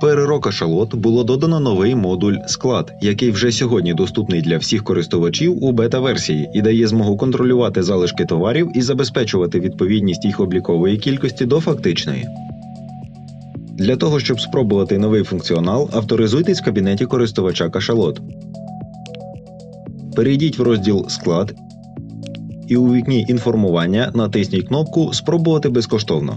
Переро кашалот було додано новий модуль склад, який вже сьогодні доступний для всіх користувачів у бета-версії і дає змогу контролювати залишки товарів і забезпечувати відповідність їх облікової кількості до фактичної. Для того, щоб спробувати новий функціонал, авторизуйтесь в кабінеті користувача кашалот. Перейдіть в розділ Склад і у вікні інформування натисніть кнопку Спробувати безкоштовно.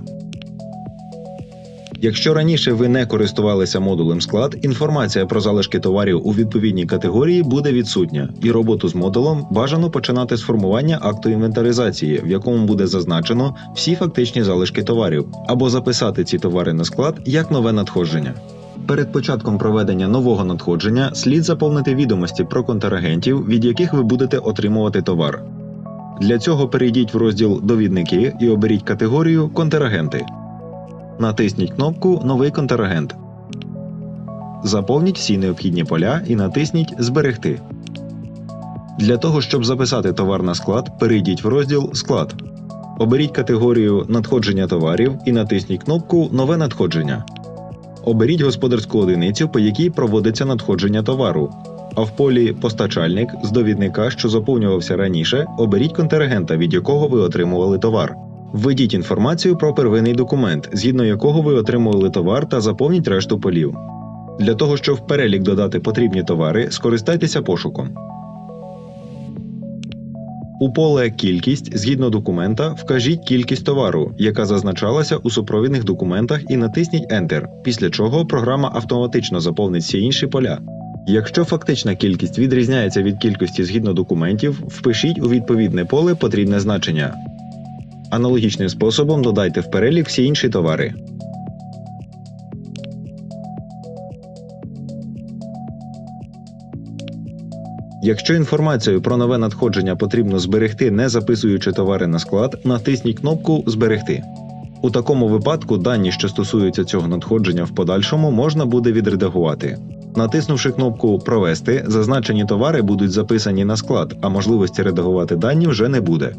Якщо раніше ви не користувалися модулем склад, інформація про залишки товарів у відповідній категорії буде відсутня, і роботу з модулем бажано починати з формування акту інвентаризації, в якому буде зазначено всі фактичні залишки товарів, або записати ці товари на склад як нове надходження. Перед початком проведення нового надходження слід заповнити відомості про контрагентів, від яких ви будете отримувати товар. Для цього перейдіть в розділ Довідники і оберіть категорію Контрагенти. Натисніть кнопку Новий контрагент. Заповніть всі необхідні поля і натисніть Зберегти. Для того, щоб записати товар на склад, перейдіть в розділ Склад. Оберіть категорію Надходження товарів і натисніть кнопку Нове надходження. Оберіть господарську одиницю, по якій проводиться надходження товару. А в полі Постачальник з довідника, що заповнювався раніше, оберіть контрагента, від якого ви отримували товар. Введіть інформацію про первинний документ, згідно якого ви отримували товар, та заповніть решту полів. Для того, щоб в перелік додати потрібні товари, скористайтеся пошуком. У поле Кількість згідно документа вкажіть кількість товару, яка зазначалася у супровідних документах, і натисніть Enter, після чого програма автоматично заповнить всі інші поля. Якщо фактична кількість відрізняється від кількості згідно документів, впишіть у відповідне поле потрібне значення. Аналогічним способом додайте в перелік всі інші товари. Якщо інформацію про нове надходження потрібно зберегти, не записуючи товари на склад, натисніть кнопку Зберегти. У такому випадку дані, що стосуються цього надходження в подальшому, можна буде відредагувати. Натиснувши кнопку Провести, зазначені товари будуть записані на склад, а можливості редагувати дані вже не буде.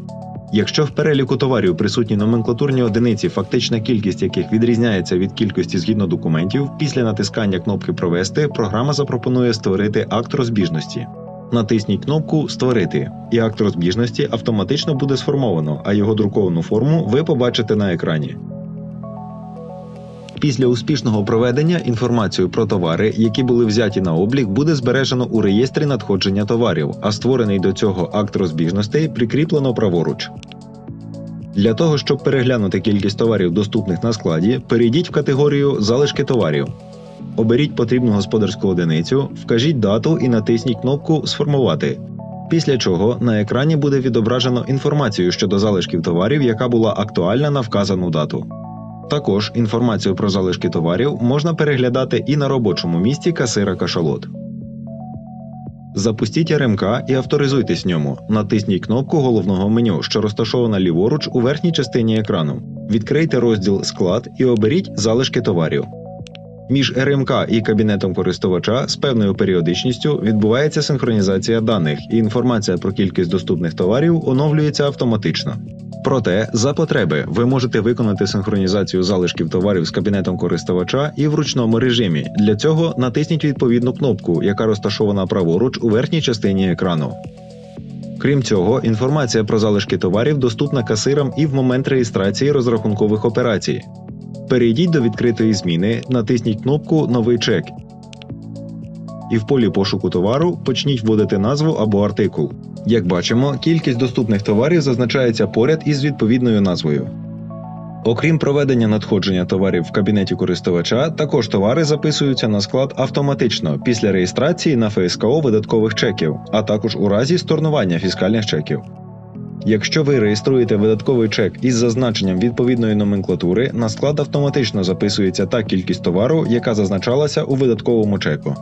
Якщо в переліку товарів присутні номенклатурні одиниці, фактична кількість яких відрізняється від кількості згідно документів, після натискання кнопки Провести програма запропонує створити акт розбіжності. Натисніть кнопку Створити, і акт розбіжності автоматично буде сформовано, а його друковану форму ви побачите на екрані. Після успішного проведення інформацію про товари, які були взяті на облік, буде збережено у реєстрі надходження товарів, а створений до цього акт розбіжностей прикріплено праворуч. Для того, щоб переглянути кількість товарів, доступних на складі, перейдіть в категорію Залишки товарів. Оберіть потрібну господарську одиницю, вкажіть дату і натисніть кнопку Сформувати. Після чого на екрані буде відображено інформацію щодо залишків товарів, яка була актуальна на вказану дату. Також інформацію про залишки товарів можна переглядати і на робочому місці касира кашалот. Запустіть РМК і авторизуйтесь в ньому. Натисніть кнопку головного меню, що розташована ліворуч у верхній частині екрану. Відкрийте розділ Склад і оберіть залишки товарів. Між РМК і кабінетом користувача з певною періодичністю відбувається синхронізація даних, і інформація про кількість доступних товарів оновлюється автоматично. Проте, за потреби, ви можете виконати синхронізацію залишків товарів з кабінетом користувача і в ручному режимі. Для цього натисніть відповідну кнопку, яка розташована праворуч у верхній частині екрану. Крім цього, інформація про залишки товарів доступна касирам і в момент реєстрації розрахункових операцій. Перейдіть до відкритої зміни, натисніть кнопку Новий чек. І в полі пошуку товару почніть вводити назву або артикул. Як бачимо, кількість доступних товарів зазначається поряд із відповідною назвою. Окрім проведення надходження товарів в кабінеті користувача, також товари записуються на склад автоматично після реєстрації на ФСКО видаткових чеків, а також у разі storнування фіскальних чеків. Якщо ви реєструєте видатковий чек із зазначенням відповідної номенклатури, на склад автоматично записується та кількість товару, яка зазначалася у видатковому чеку.